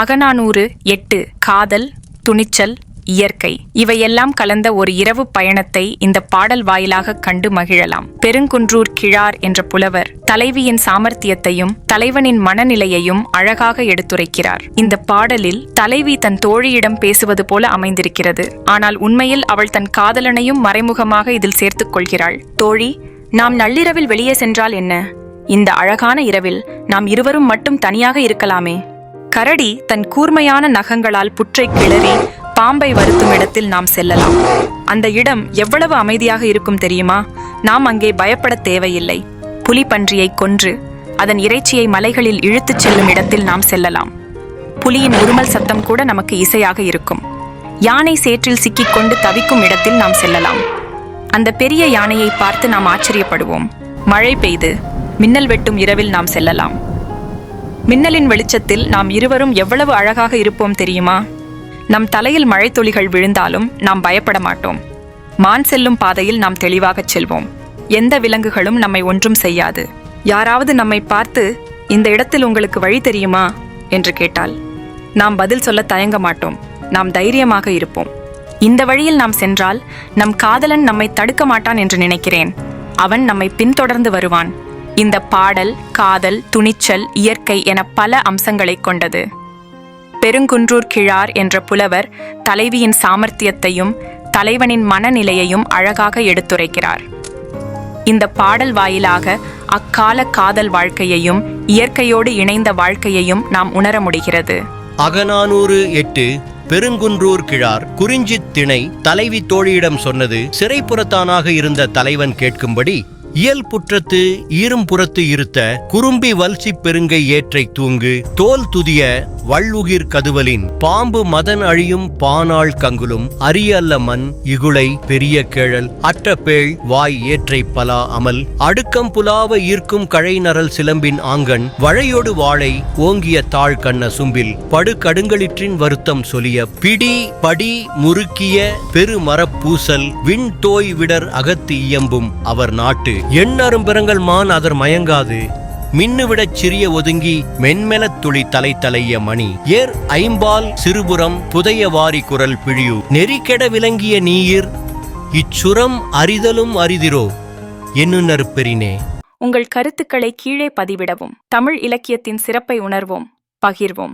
அகநானூறு எட்டு காதல் துணிச்சல் இயற்கை. இவையெல்லாம் கலந்த ஒரு இரவு பயணத்தை இந்த பாடல் வாயிலாக கண்டு மகிழலாம். பெருங்குன்றூர் கிழார் என்ற புலவர் தலைவியின் சாமர்த்தியத்தையும் தலைவனின் மனநிலையையும் அழகாக எடுத்துரைக்கிறார். இந்த பாடலில் தலைவி தன் தோழியிடம் பேசுவது போல அமைந்திருக்கிறது. ஆனால் உண்மையில் அவள் தன் காதலனையும் மறைமுகமாக இதில் சேர்த்துக் கொள்கிறாள். தோழி நாம் நள்ளிரவில் வெளியே சென்றால் என்ன? இந்த அழகான இரவில் நாம் இருவரும் மட்டும் தனியாக இருக்கலாமே. கரடி தன் கூர்மையான நகங்களால் புற்றை கிளறி பாம்பை வருத்தும் இடத்தில் நாம் செல்லலாம். அந்த இடம் எவ்வளவு அமைதியாக இருக்கும் தெரியுமா? நாம் அங்கே பயப்படத் தேவையில்லை. புலி பன்றியை கொன்று அதன் இறைச்சியை மலைகளில் இழுத்துச் செல்லும் இடத்தில் நாம் செல்லலாம். புலியின் உருமல் சத்தம் கூட நமக்கு இசையாக இருக்கும். யானை சேற்றில் சிக்கிக்கொண்டு தவிக்கும் இடத்தில் நாம் செல்லலாம். அந்த பெரிய யானையை பார்த்து நாம் ஆச்சரியப்படுவோம். மழை பெய்து மின்னல் வெட்டும் இரவில் நாம் செல்லலாம். மின்னலின் வெளிச்சத்தில் நாம் இருவரும் எவ்வளவு அழகாக இருப்போம் தெரியுமா? நம் தலையில் மழைத்துளிகள் விழுந்தாலும் நாம் பயப்பட மாட்டோம். மான் செல்லும் பாதையில் நாம் தெளிவாகச் செல்வோம். எந்த விலங்குகளும் நம்மை ஒன்றும் செய்யாது. யாராவது நம்மை பார்த்து இந்த இடத்தில் உங்களுக்கு வழி தெரியுமா? என்று கேட்டால் நாம் பதில் சொல்ல தயங்க மாட்டோம். நாம் தைரியமாக இருப்போம். இந்த வழியில் நாம் சென்றால் நம் காதலன் நம்மை தடுக்க மாட்டான் என்று நினைக்கிறேன். அவன் நம்மை பின்தொடர்ந்து வருவான். இந்த பாடல் காதல் துணிச்சல் இயற்கை என பல அம்சங்களைக் கொண்டது. பெருங்குன்றூர் கிழார் என்ற புலவர் தலைவியின் சாமர்த்தியத்தையும் தலைவனின் மனநிலையையும் அழகாக எடுத்துரைக்கிறார். இந்த பாடல் வாயிலாக அக்கால காதல் வாழ்க்கையையும் இயற்கையோடு இணைந்த வாழ்க்கையையும் நாம் உணர முடிகிறது. அகநானூறு எட்டு பெருங்குன்றூர் கிழார் குறிஞ்சித் திணை தலைவி தோழியிடம் சொன்னது சிறைப்புறத்தானாக இருந்த தலைவன் கேட்கும்படி இயல்புற்றத்து ஈரும்புறத்து இருத்த குறும்பி வல்சி பெருங்கை ஏற்றை தூங்கு. தோல் துதிய வள்ளுகிர் கதுவலின் பாம்பு மதன் அழியும் பானாள் கங்குலும் அரியல்ல மண் இகுளை பெரிய கேழல் அற்றப்பேள் வாய் ஏற்றை பலா அமல். அடுக்கம் புலாவ ஈர்க்கும் கழை நரல் சிலம்பின் ஆங்கன் வழையோடு வாழை ஓங்கிய தாழ் கண்ண சும்பில் படு கடுங்களிற்றின் வருத்தம் சொலிய பிடி படி முறுக்கிய பெருமரப்பூசல் விண்தோய் விண் தோய் விடர் அகத்து இயம்பும் அவர் நாட்டு எண்ணரும்பிறங்கள் மான் அதர் மயங்காது. மின்னுவிடச் சிறிய ஒதுங்கி மென்மெலத் துளி தலை தலைய மணி. ஏர் ஐம்பால் சிறுபுறம் புதைய வாரி குரல் பிழியு. நெறிக்கெட விளங்கிய நீயிர் இச்சுரம் அறிதலும் அரிதிரோ? என்னுணர் பெறினே. உங்கள் கருத்துக்களை கீழே பதிவிடவும் தமிழ் இலக்கியத்தின் சிறப்பை உணர்வோம் பகிர்வோம்.